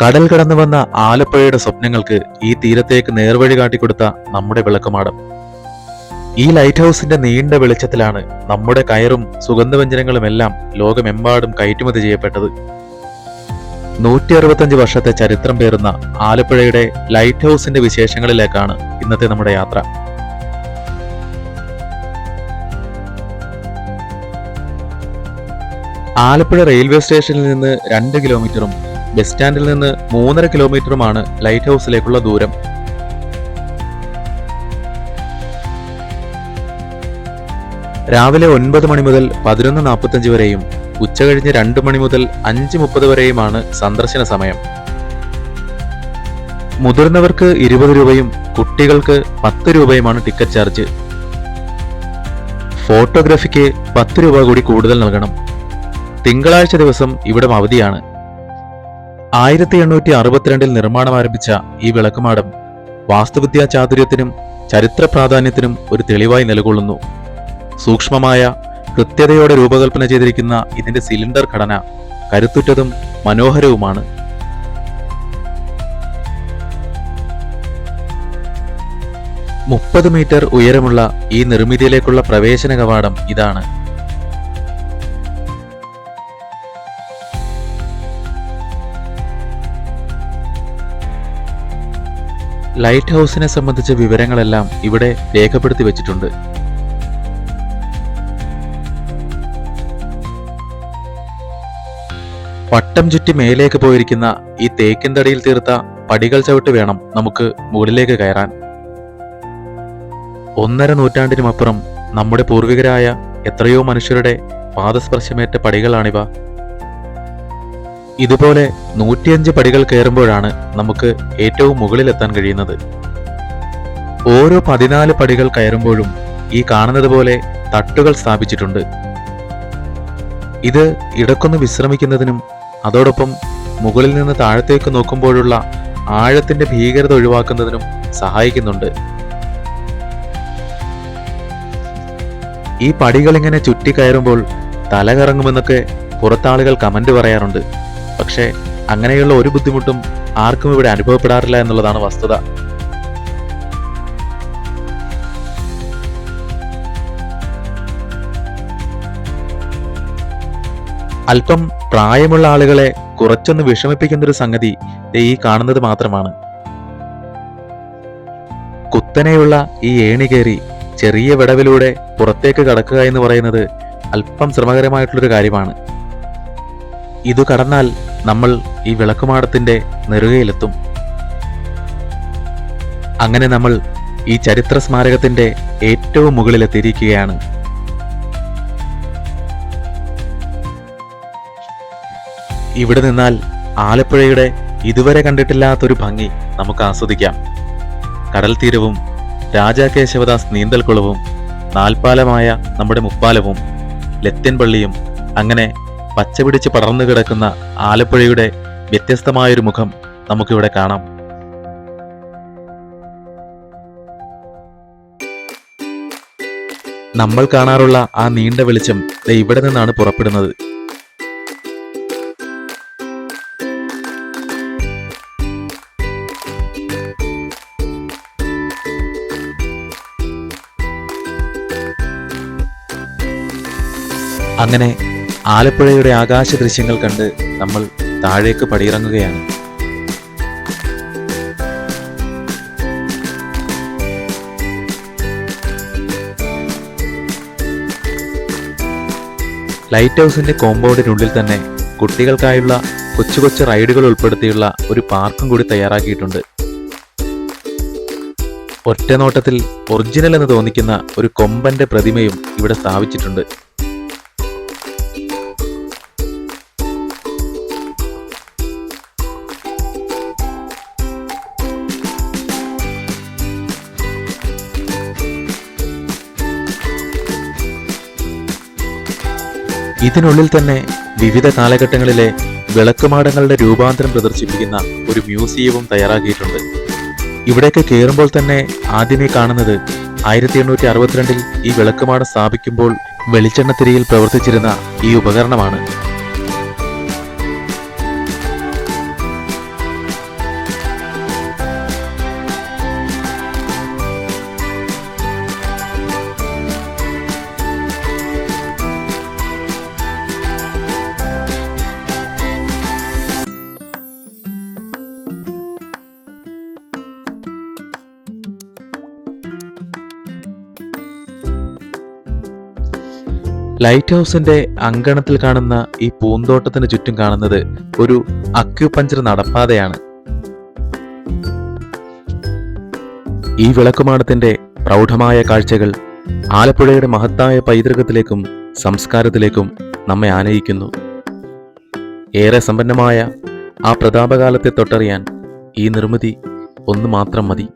കടൽ കടന്നു വന്ന ആലപ്പുഴയുടെ സ്വപ്നങ്ങൾക്ക് ഈ തീരത്തേക്ക് നേർവഴി കാട്ടിക്കൊടുത്ത നമ്മുടെ വിളക്കുമാടം. ഈ ലൈറ്റ് ഹൗസിന്റെ നീണ്ട വെളിച്ചത്തിലാണ് നമ്മുടെ കയറും സുഗന്ധവ്യഞ്ജനങ്ങളും എല്ലാം ലോകമെമ്പാടും കയറ്റുമതി ചെയ്യപ്പെട്ടത്. നൂറ്റി അറുപത്തഞ്ച് വർഷത്തെ ചരിത്രം പേറുന്ന ആലപ്പുഴയുടെ ലൈറ്റ് ഹൗസിന്റെ വിശേഷങ്ങളിലേക്കാണ് ഇന്നത്തെ നമ്മുടെ യാത്ര. ആലപ്പുഴ റെയിൽവേ സ്റ്റേഷനിൽ നിന്ന് രണ്ട് കിലോമീറ്ററും ബസ് സ്റ്റാൻഡിൽ നിന്ന് മൂന്നര കിലോമീറ്ററുമാണ് ലൈറ്റ് ഹൗസിലേക്കുള്ള ദൂരം. രാവിലെ ഒൻപത് മണി മുതൽ പതിനൊന്ന് നാൽപ്പത്തഞ്ച് വരെയും ഉച്ചകഴിഞ്ഞ് രണ്ട് മണി മുതൽ അഞ്ച് മുപ്പത് വരെയുമാണ് സന്ദർശന സമയം. മുതിർന്നവർക്ക് ഇരുപത് രൂപയും കുട്ടികൾക്ക് പത്ത് രൂപയുമാണ് ടിക്കറ്റ് ചാർജ്. ഫോട്ടോഗ്രാഫിക്ക് പത്ത് രൂപ കൂടി കൂടുതൽ നൽകണം. തിങ്കളാഴ്ച ദിവസം ഇവിടം അവധിയാണ്. ആയിരത്തി എണ്ണൂറ്റി അറുപത്തിരണ്ടിൽ നിർമ്മാണം ആരംഭിച്ച ഈ വിളക്കുമാടം വാസ്തുവിദ്യാ ചാതുര്യത്തിനും ചരിത്ര പ്രാധാന്യത്തിനും ഒരു തെളിവായി നിലകൊള്ളുന്നു. സൂക്ഷ്മമായ കൃത്യതയോടെ രൂപകൽപ്പന ചെയ്തിരിക്കുന്ന ഇതിന്റെ സിലിണ്ടർ ഘടന കരുത്തുറ്റതും മനോഹരവുമാണ്. മുപ്പത് മീറ്റർ ഉയരമുള്ള ഈ നിർമ്മിതിയിലേക്കുള്ള പ്രവേശന കവാടം ഇതാണ്. ലൈറ്റ് ഹൗസിനെ സംബന്ധിച്ച വിവരങ്ങളെല്ലാം ഇവിടെ രേഖപ്പെടുത്തി വച്ചിട്ടുണ്ട്. വട്ടം ചുറ്റി മേലേക്ക് പോയിരിക്കുന്ന ഈ തേക്കിൻ തടിയിൽ തീർത്ത പടികൾ ചവിട്ട് വേണം നമുക്ക് മുകളിലേക്ക് കയറാൻ. ഒന്നര നൂറ്റാണ്ടിനുമപ്പുറം നമ്മുടെ പൂർവികരായ എത്രയോ മനുഷ്യരുടെ പാദസ്പർശമേറ്റ പടികളാണിവ. ഇതുപോലെ നൂറ്റിയഞ്ച് പടികൾ കയറുമ്പോഴാണ് നമുക്ക് ഏറ്റവും മുകളിലെത്താൻ കഴിയുന്നത്. ഓരോ പതിനാല് പടികൾ കയറുമ്പോഴും ഈ കാണുന്നത് പോലെ തട്ടുകൾ സ്ഥാപിച്ചിട്ടുണ്ട്. ഇത് ഇടക്കൊന്ന് വിശ്രമിക്കുന്നതിനും അതോടൊപ്പം മുകളിൽ നിന്ന് താഴത്തേക്ക് നോക്കുമ്പോഴുള്ള ആഴത്തിന്റെ ഭീകരത ഒഴിവാക്കുന്നതിനും സഹായിക്കുന്നുണ്ട്. ഈ പടികൾ ഇങ്ങനെ ചുറ്റി കയറുമ്പോൾ പുറത്താളുകൾ കമന്റ് പറയാറുണ്ട്. പക്ഷേ അങ്ങനെയുള്ള ഒരു ബുദ്ധിമുട്ടും ആർക്കും ഇവിടെ അനുഭവപ്പെടാറില്ല എന്നുള്ളതാണ് വസ്തുത. അല്പം പ്രായമുള്ള ആളുകളെ കുറച്ചൊന്ന് വിഷമിപ്പിക്കുന്ന ഒരു സംഗതി ഈ കാണുന്നത് മാത്രമാണ്. കുത്തനെയുള്ള ഈ ഏണി കയറി ചെറിയ വിടവിലൂടെ പുറത്തേക്ക് കടക്കുക എന്ന് പറയുന്നത് അല്പം ശ്രമകരമായിട്ടുള്ളൊരു കാര്യമാണ്. ഇത് കടന്നാൽ നമ്മൾ ഈ വിളക്കുമാടത്തിന്റെ നെറുകയിലെത്തും. അങ്ങനെ നമ്മൾ ഈ ചരിത്ര സ്മാരകത്തിന്റെ ഏറ്റവും മുകളിലെത്തിയിരിക്കുകയാണ്. ഇവിടെ നിന്നാൽ ആലപ്പുഴയുടെ ഇതുവരെ കണ്ടിട്ടില്ലാത്തൊരു ഭംഗി നമുക്ക് ആസ്വദിക്കാം. കടൽ തീരവും രാജാ കേശവദാസ് നീന്തൽക്കുളവും നാൽപ്പാലമായ നമ്മുടെ മുപ്പാലവും ലത്യൻപള്ളിയും അങ്ങനെ പച്ചപിടിച്ച് പടർന്നു കിടക്കുന്ന ആലപ്പുഴയുടെ വ്യത്യസ്തമായൊരു മുഖം നമുക്കിവിടെ കാണാം. നമ്മൾ കാണാറുള്ള ആ നീണ്ട വെളിച്ചം ഇവിടെ നിന്നാണ് പുറപ്പെടുന്നത്. അങ്ങനെ ആലപ്പുഴയുടെ ആകാശ ദൃശ്യങ്ങൾ കണ്ട് നമ്മൾ താഴേക്ക് പടിയിറങ്ങുകയാണ്. ലൈറ്റ് ഹൗസിന്റെ കോമ്പൗണ്ടിനുള്ളിൽ തന്നെ കുട്ടികൾക്കായുള്ള കൊച്ചു കൊച്ചു റൈഡുകൾ ഉൾപ്പെടുത്തിയുള്ള ഒരു പാർക്കും കൂടി തയ്യാറാക്കിയിട്ടുണ്ട്. ഒറ്റനോട്ടത്തിൽ ഒറിജിനൽ എന്ന് തോന്നിക്കുന്ന ഒരു കൊമ്പന്റെ പ്രതിമയും ഇവിടെ സ്ഥാപിച്ചിട്ടുണ്ട്. ഇതിനുള്ളിൽ തന്നെ വിവിധ കാലഘട്ടങ്ങളിലെ വിളക്കുമാടങ്ങളുടെ രൂപാന്തരം പ്രദർശിപ്പിക്കുന്ന ഒരു മ്യൂസിയവും തയ്യാറാക്കിയിട്ടുണ്ട്. ഇവിടേക്ക് കയറുമ്പോൾ തന്നെ ആദ്യമേ കാണുന്നത് ആയിരത്തി എണ്ണൂറ്റി അറുപത്തിരണ്ടിൽ ഈ വിളക്കുമാടം സ്ഥാപിക്കുമ്പോൾ വെളിച്ചെണ്ണത്തിരിയിൽ പ്രവർത്തിച്ചിരുന്ന ഈ ഉപകരണമാണ്. ലൈറ്റ് ഹൗസിന്റെ അങ്കണത്തിൽ കാണുന്ന ഈ പൂന്തോട്ടത്തിന് ചുറ്റും കാണുന്നത് ഒരു അക്യുപഞ്ചർ നടപ്പാതയാണ്. ഈ വിളക്കുമാടത്തിന്റെ പ്രൗഢമായ കാഴ്ചകൾ ആലപ്പുഴയുടെ മഹത്തായ പൈതൃകത്തിലേക്കും സംസ്കാരത്തിലേക്കും നമ്മെ ആനയിക്കുന്നു. ഏറെ സമ്പന്നമായ ആ പ്രതാപകാലത്തെ തൊട്ടറിയാൻ ഈ നിർമ്മിതി ഒന്നു മാത്രം മതി.